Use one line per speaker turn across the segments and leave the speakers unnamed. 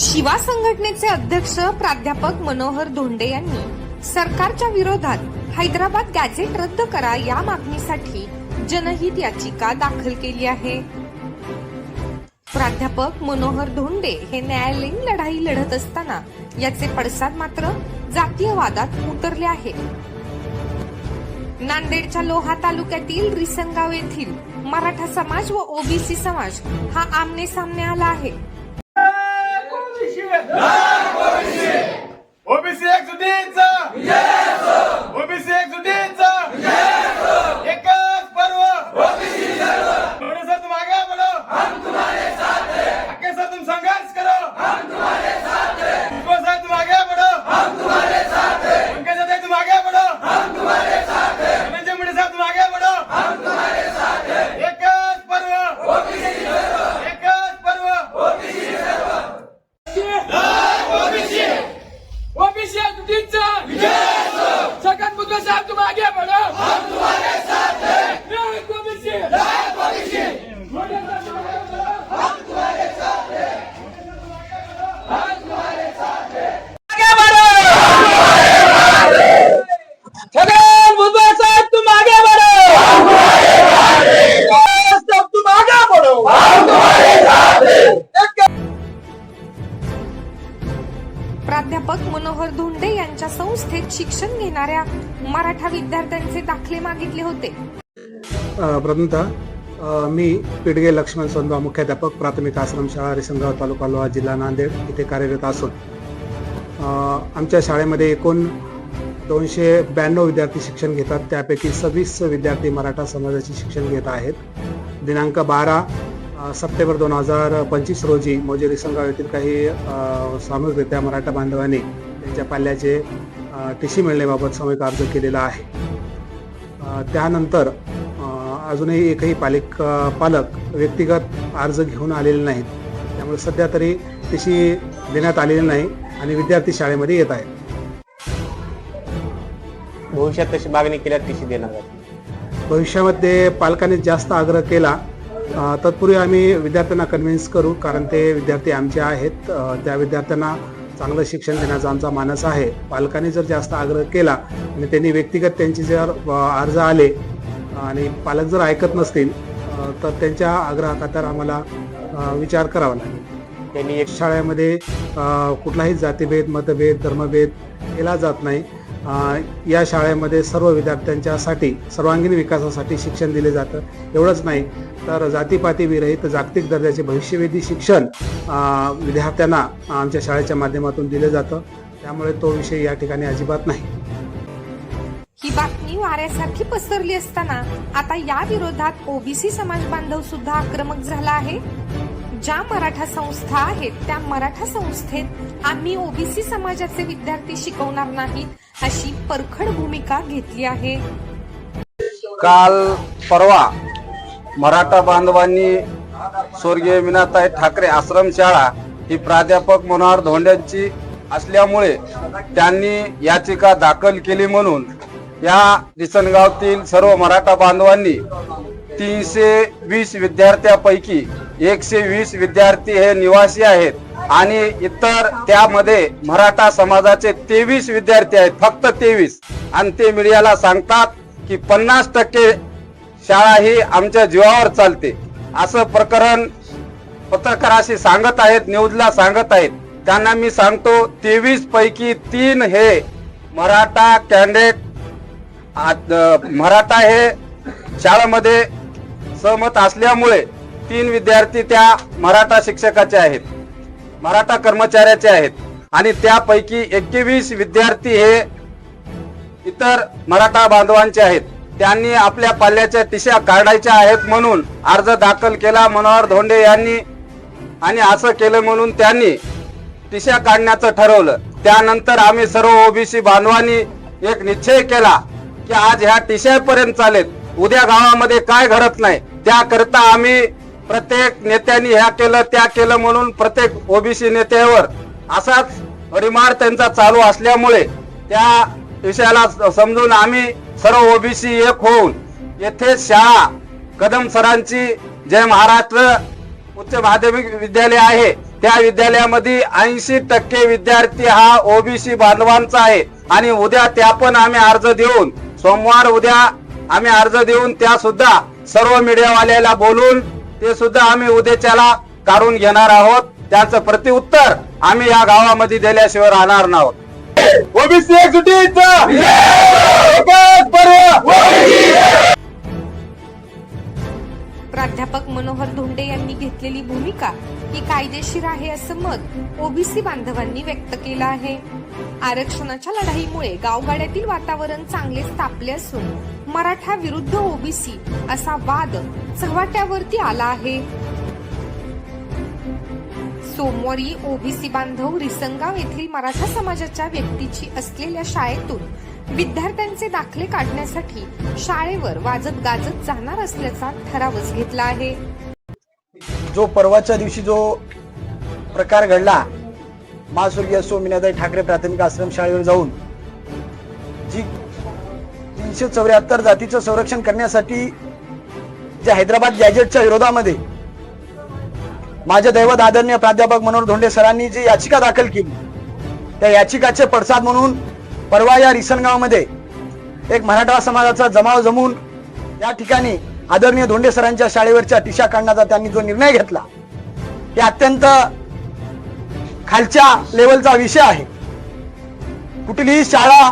शिवा संघटनेचे अध्यक्ष प्राध्यापक मनोहर धोंडे यांनी सरकारच्या विरोधात हैदराबाद गॅझेट रद्द करा या मागणीसाठी जनहित याचिका दाखल केली आहे. प्राध्यापक मनोहर धोंडे हे न्यायालयीन लढाई लढत असताना याचे पडसाद मात्र जातीयवादात उतरले आहे नांदेडच्या लोहा तालुक्यातील रिसंगाव येथील मराठा समाज व ओबीसी समाज हा आमने सामने आला आहे.
ओबीसी
होते
प्रथमतः मी पिडगे लक्ष्मण सोनबा मुख्याध्यापक प्राथमिक आश्रमशाळा रिसंगाव तालुका लोहा जिल्हा नांदेड इथे कार्यरत असून. आमच्या शाळेमध्ये एकूण दोनशे ब्याण्णव विद्यार्थी शिक्षण घेतात. त्यापैकी सव्वीस विद्यार्थी मराठा समाजाचे शिक्षण घेत आहेत. दिनांक बारा सप्टेंबर दोन हजार पंचवीस रोजी मोजे रिसंगाव येथील काही सामूहिकरित्या मराठा बांधवांनी त्यांच्या पाल्याचे टी सी मिळण्याबाबत सामूहिक अर्ज केलेला आहे. त्यानंतर अजूनही एकही पालिक पालक व्यक्तिगत अर्ज घेऊन आलेले नाहीत. त्यामुळे सध्या तरी तशी देण्यात आलेली नाही आणि विद्यार्थी शाळेमध्ये येत आहेत.
भविष्यात तशी मागणी केल्यास टीसी देणार
भविष्यामध्ये पालकांनी जास्त आग्रह केला तत्पूर्वी आम्ही विद्यार्थ्यांना कन्व्हिन्स करू कारण ते विद्यार्थी आमचे आहेत. त्या विद्यार्थ्यांना चांगलं शिक्षण देण्याचा आमचा मानस आहे. पालकांनी जर जास्त आग्रह केला आणि त्यांनी व्यक्तिगत त्यांचे जर अर्ज आले आणि पालक जर ऐकत नसतील तर त्यांच्या आग्रहाखातर आम्हाला विचार करावा लागेल.
त्यांनी एक
शाळेमध्ये कुठलाही जातीभेद मतभेद धर्मभेद केला जात नाही. या शाळेमध्ये सर्व विद्यार्थ्यांच्यासाठी सर्वांगीण विकासासाठी शिक्षण दिले जातं. एवढंच नाही तर जातीपाती विरहित जागतिक दर्जाचे भविष्यवेधी शिक्षण विद्यार्थ्यांना आमच्या शाळेच्या माध्यमातून दिलं जातं. त्यामुळे तो विषय या ठिकाणी अजिबात नाही.
ही बातमी वाऱ्यासारखी पसरली असताना आता या विरोधात ओबीसी समाज बांधव सुद्धा आक्रमक झाला आहे. ज्या मराठा संस्था आहेत त्या मराठा संस्थेत आम्ही ओबीसी समाजाचे विद्यार्थी शिकवणार नाहीत अशी परखड भूमिका घेतली आहे.
काल परवा मराठा बांधवांनी स्वर्गीय मीनाताई ठाकरे आश्रमशाळा ही प्राध्यापक मनोहर धोंड्यांची असल्यामुळे त्यांनी याचिका दाखल केली म्हणून या दिसनगावतील सर्व मराठा बांधवांनी तीनशे वीस विद्यार्थ्यापैकी एकशे वीस विद्यार्थी हे निवासी आहेत. आणि इतर त्यामध्ये मराठा समाजाचे तेवीस विद्यार्थी आहेत फक्त तेवीस. आणि ते मीडियाला सांगतात की पन्नास टक्के शाळा ही आमच्या जीवावर चालते. असं प्रकरण पत्रकाराशी सांगत आहेत न्यूजला सांगत आहेत. त्यांना मी सांगतो तेवीस पैकी तीन हे मराठा कॅन्डिडेट मराठा हे शाळेमध्ये सहमत असल्यामुळे तीन विद्यार्थी त्या मराठा शिक्षकाचे आहेत. मराठा कर्मचाऱ्याचे आहेत. आणि त्यापैकी एकवीस विद्यार्थी हे इतर मराठा बांधवांचे आहेत. त्यांनी आपल्या पाल्याच्या टिशा काढायच्या आहेत म्हणून अर्ज दाखल केला मनोहर धोंडे यांनी. आणि असं केलं म्हणून त्यांनी टिशा काढण्याचं ठरवलं. त्यानंतर आम्ही सर्व ओबीसी बांधवांनी एक निश्चय केला की आज ह्या टिशापर्यंत चालेल. उद्या गावामध्ये काय घडत नाही त्याकरता आम्ही प्रत्येक नेत्यांनी ह्या केलं त्या केलं म्हणून प्रत्येक ओबीसी नेत्यावर असाच रिमार त्यांचा चालू असल्यामुळे त्या विषयाला समजून आम्ही सर्व ओबीसी एक होऊन येथे शाळा कदम सरांची जय महाराष्ट्र उच्च माध्यमिक विद्यालय आहे. त्या विद्यालयामध्ये ऐंशी टक्के विद्यार्थी हा ओबीसी बांधवांचा आहे आणि उद्या त्या पण आम्ही अर्ज देऊन सोमवार उद्या आम्ही अर्ज देऊन त्या सुद्धा सर्व मीडियावाल्याला बोलून ते सुद्धा आम्ही उद्याच्याला काढून घेणार आहोत. त्याचं प्रत्युत्तर आम्ही या गावामध्ये दिल्याशिवाय राहणार नाहोत.
ओबीसी
प्राध्यापक मनोहर धोंडे यांनी घेतलेली भूमिका ही कायदेशीर आहे असं मत ओबीसी बांधवांनी व्यक्त केलं आहे. आरक्षणाच्या लढाईमुळे गावगाड्यातील वातावरण चांगलेच तापले असून मराठा विरुद्ध ओबीसी असा वाद चव्हाट्यावरती आला आहे. सोमवारी ओबीसी बांधव रिसंगाव येथील मराठा समाजाच्या व्यक्तीची असलेल्या शाळेतून विद्यार्थ्यांचे दाखले काढण्यासाठी शाळेवर वाजत गाजत जाणार असल्याचा ठरावच घेतला आहे.
जो परवाच्या दिवशी जो प्रकार घडला महास्वर्गीय सोमिनाताई ठाकरे प्राथमिक आश्रम शाळेवर जाऊन जी तीनशे चौऱ्याहत्तर जातीचं संरक्षण करण्यासाठी जे हैदराबाद गॅजेटच्या विरोधामध्ये माझे दैवत आदरणीय प्राध्यापक मनोहर धोंडे सरांनी जी याचिका दाखल केली त्या याचिकाचे पडसाद म्हणून परवा या रिसनगावमध्ये एक मराठा समाजाचा जमाव जमून या ठिकाणी आदरणीय धोंडे सरांच्या शाळेवरच्या टिशा काढण्याचा त्यांनी जो निर्णय घेतला हे अत्यंत खालच्या लेवलचा विषय आहे. कुठलीही शाळा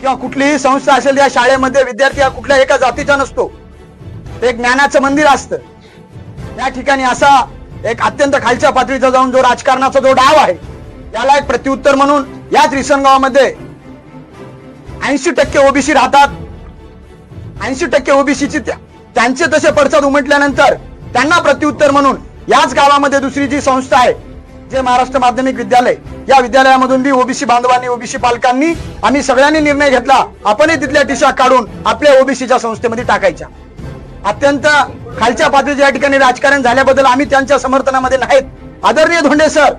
किंवा कुठलीही संस्था असेल त्या शाळेमध्ये विद्यार्थी हा कुठल्या एका जातीचा नसतो. ते एक ज्ञानाचं मंदिर असतं. या ठिकाणी असा एक अत्यंत खालच्या पातळीचा जाऊन जो राजकारणाचा जो डाव आहे याला एक प्रत्युत्तर म्हणून याच रिसनगावामध्ये ऐंशी टक्के ओबीसी राहतात. ऐंशी टक्के ओबीसीची त्यांचे तसे पडसाद उमटल्यानंतर त्यांना प्रत्युत्तर म्हणून याच गावामध्ये दुसरी जी संस्था आहे जे महाराष्ट्र माध्यमिक विद्यालय या विद्यालयामधून बी ओबीसी बांधवांनी ओबीसी पालकांनी आम्ही सगळ्यांनी निर्णय घेतला. आपणही तिथल्या टिशा काढून आपल्या ओबीसीच्या संस्थेमध्ये टाकायच्या. अत्यंत खालच्या पातळीच्या या ठिकाणी राजकारण झाल्याबद्दल आम्ही त्यांच्या समर्थनामध्ये नाहीत. आदरणीय धोंडे सर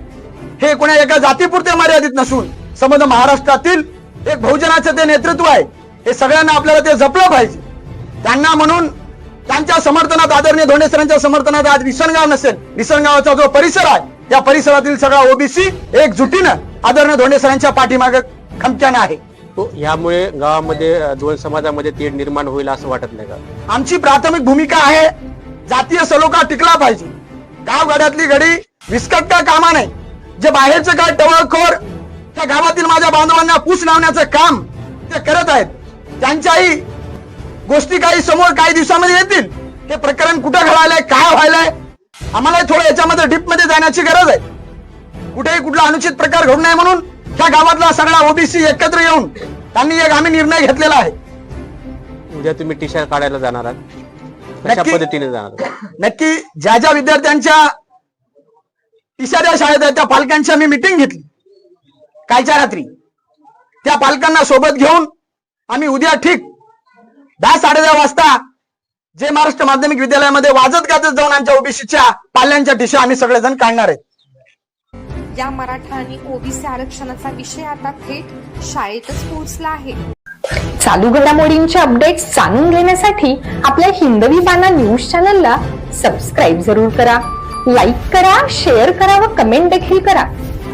हे कोणा एका जातीपुरते मर्यादित नसून समज महाराष्ट्रातील एक बहुजनाचं ते नेतृत्व आहे. हे सगळ्यांना आपल्याला ते जपलं पाहिजे. त्यांना म्हणून त्यांच्या समर्थनात आदरणीय धोंडे सरांच्या समर्थनात आज रिसणगाव नसेल. रिसणगावाचा जो परिसर आहे या परिसरातील सगळा ओबीसी एकजुटीनं आदरणीय धोंडे सरांच्या पाठीमागे खमक्याने आहे.
तो यामुळे गावामध्ये दोन समाजामध्ये तेढ निर्माण होईल असं वाटत नाही का?
आमची प्राथमिक भूमिका आहे जातीय सलोखा टिकला पाहिजे. गावगाड्यातली घडी विस्कटता कामा नाही जे बाहेरचे काय टवळखोर त्या गावातील माझ्या बांधवांना पूस लावण्याचं काम ते करत आहेत. त्यांच्याही गोष्टी काही समोर काही दिवसामध्ये येतील. हे प्रकरण कुठं घडायलंय काय व्हायलंय आम्हाला थोडं याच्यामध्ये डीपमध्ये जाण्याची गरज आहे. कुठेही कुठला अनुचित प्रकार घडू नये म्हणून ह्या गावातला सगळा ओबीसी एकत्र येऊन त्यांनी एक आम्ही निर्णय घेतलेला आहे.
उद्या तुम्ही टी शर्ट काढायला जाणार आहात. पद्धतीने जाणार?
नक्की ज्या ज्या विद्यार्थ्यांच्या तिसऱ्या शाळेत आहेत त्या पालकांची आम्ही मिटिंग घेतली. कालच्या रात्री. त्या पालकांना सोबत घेऊन आम्ही उद्या ठीक दहा साडे दहा वाजता जे महाराष्ट्र माध्यमिक विद्यालयामध्ये वाजत गाजत जाऊन आमच्या ओबीसीच्या पाल्यांच्या टिशा आम्ही सगळेजण काढणार आहेत.
या मराठा आणि ओबीसी आरक्षणाचा विषय आता थेट शाळेतच पोहोचला आहे.
चालू घडामोडींचे अपडेट्स जाणून घेण्यासाठी आपल्या हिंदवी बाणा न्यूज चॅनलला सबस्क्राईब जरूर करा. लाईक करा शेअर करा व कमेंट देखील करा.